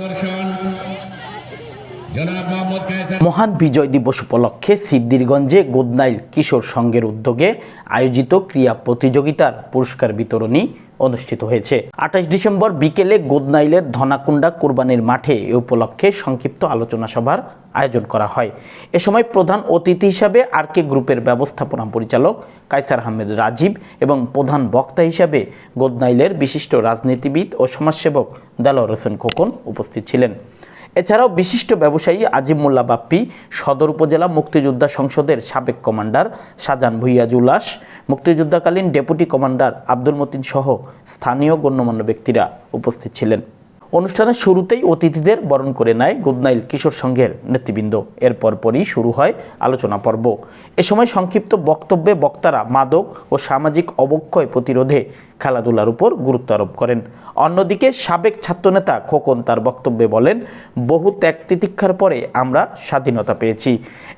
आकर्षण মহান বিজয় দিবস উপলক্ষে সিদ্দিরগঞ্জে গোদনাইল কিশোর সংঘের উদ্যোগে আয়োজিত ক্রীড়া প্রতিযোগিতার পুরস্কার বিতরণী অনুষ্ঠিত হয়েছে। আঠাশ ডিসেম্বর বিকেলে গোদনাইলের ধনাকুণ্ডা কোরবানির মাঠে এ উপলক্ষে সংক্ষিপ্ত আলোচনা সভার আয়োজন করা হয়। এ সময় প্রধান অতিথি হিসাবে আর কে গ্রুপের ব্যবস্থাপনা পরিচালক কাইসার আহমেদ রাজীব এবং প্রধান বক্তা হিসাবে গোদনাইলের বিশিষ্ট রাজনীতিবিদ ও সমাজসেবক দেলোয়ার হোসেন খোকন উপস্থিত ছিলেন। এছাড়াও বিশিষ্ট ব্যবসায়ী আজিম মোল্লা বাপ্পি, সদর উপজেলা মুক্তিযোদ্ধা সংসদের সাবেক কমান্ডার সাজান ভুইয়াজ উল্লাস, মুক্তিযোদ্ধাকালীন ডেপুটি কমান্ডার আব্দুল মতিন সহ স্থানীয় গণ্যমান্য ব্যক্তিরা উপস্থিত ছিলেন। অনুষ্ঠানের শুরুতেই অতিথিদের বরণ করে নেয় গুদনাইল কিশোর সংঘের নেতৃবৃন্দ। এর পরপরই শুরু হয় আলোচনা পর্ব। এ সময় সংক্ষিপ্ত বক্তব্যে বক্তারা মাদক ও সামাজিক অবক্ষয় প্রতিরোধে খেলাধুলার উপর গুরুত্ব আরোপ করেন। অন্যদিকে সাবেক ছাত্রনেতা খোকন তার বক্তব্যে বলেন, বহু ত্যাগ তিতিক্ষার পরে আমরা স্বাধীনতা পেয়েছি।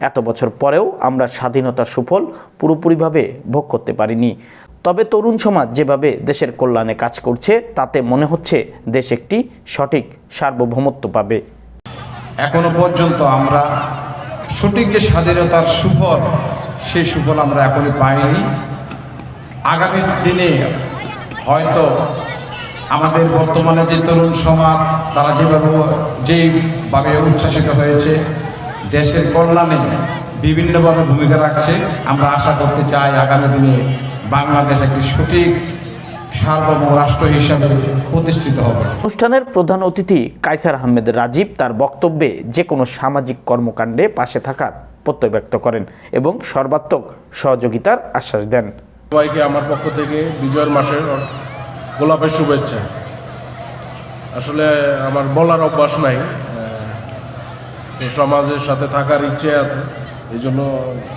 এত বছর পরেও আমরা স্বাধীনতার সুফল পুরোপুরিভাবে ভোগ করতে পারিনি। তবে তরুণ সমাজ যেভাবে দেশের কল্যাণে কাজ করছে, তাতে মনে হচ্ছে দেশ একটি সঠিক সার্বভৌমত্ব পাবে। এখনও পর্যন্ত আমরা সঠিক যে স্বাধীনতার সুফল, সেই সুফল আমরা এখনই পাইনি। আগামী দিনে হয়তো আমাদের বর্তমানে যে তরুণ সমাজ, তারা যেভাবে যেইভাবে উচ্ছ্বাসিত হয়েছে, দেশের কল্যাণে বিভিন্নভাবে ভূমিকা রাখছে, আমরা আশা করতে চাই আগামী দিনে বাংলাদেশ একটি সঠিক সার্বভৌম রাষ্ট্র হিসাবে প্রতিষ্ঠিত হবে। অনুষ্ঠানের প্রধান অতিথি কাইসার আহমেদ রাজীব তার বক্তব্যে যে কোনো সামাজিক কর্মকাণ্ডে পাশে থাকার প্রত্যয় ব্যক্ত করেন এবং সর্বাত্মক সহযোগিতার আশ্বাস দেন। সবাইকে আমার পক্ষ থেকে বিজয়ের মাসের গোলাপের শুভেচ্ছা। আসলে আমার বলার অভ্যাস নাই। সমাজের সাথে থাকার ইচ্ছে আছে।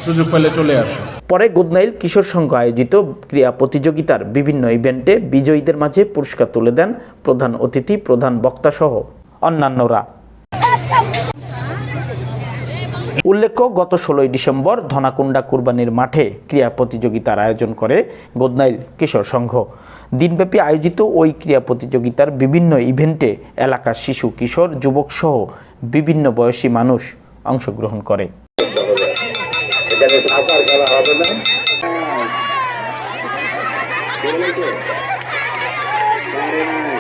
সুযোগ পেলে চলে আসে। পরে গুদনাইল কিশোর সংঘ আয়োজিত ক্রীড়া প্রতিযোগিতার বিভিন্ন ইভেন্টে বিজয়ীদের মাঝে পুরস্কার তুলে দেন প্রধান অতিথি, প্রধান বক্তা সহ অন্যান্যরা। উল্লেখ্য, গত ষোলোই ডিসেম্বর ধনাকুণ্ডা কুরবানির মাঠে ক্রীড়া প্রতিযোগিতার আয়োজন করে গোদনাইল কিশোর সংঘ। দিনব্যাপী আয়োজিত ওই ক্রীড়া প্রতিযোগিতার বিভিন্ন ইভেন্টে এলাকার শিশু, কিশোর, যুবক সহ বিভিন্ন বয়সী মানুষ অংশগ্রহণ করে। এখানে সাঁতার খেলা হবে না। Thank hey,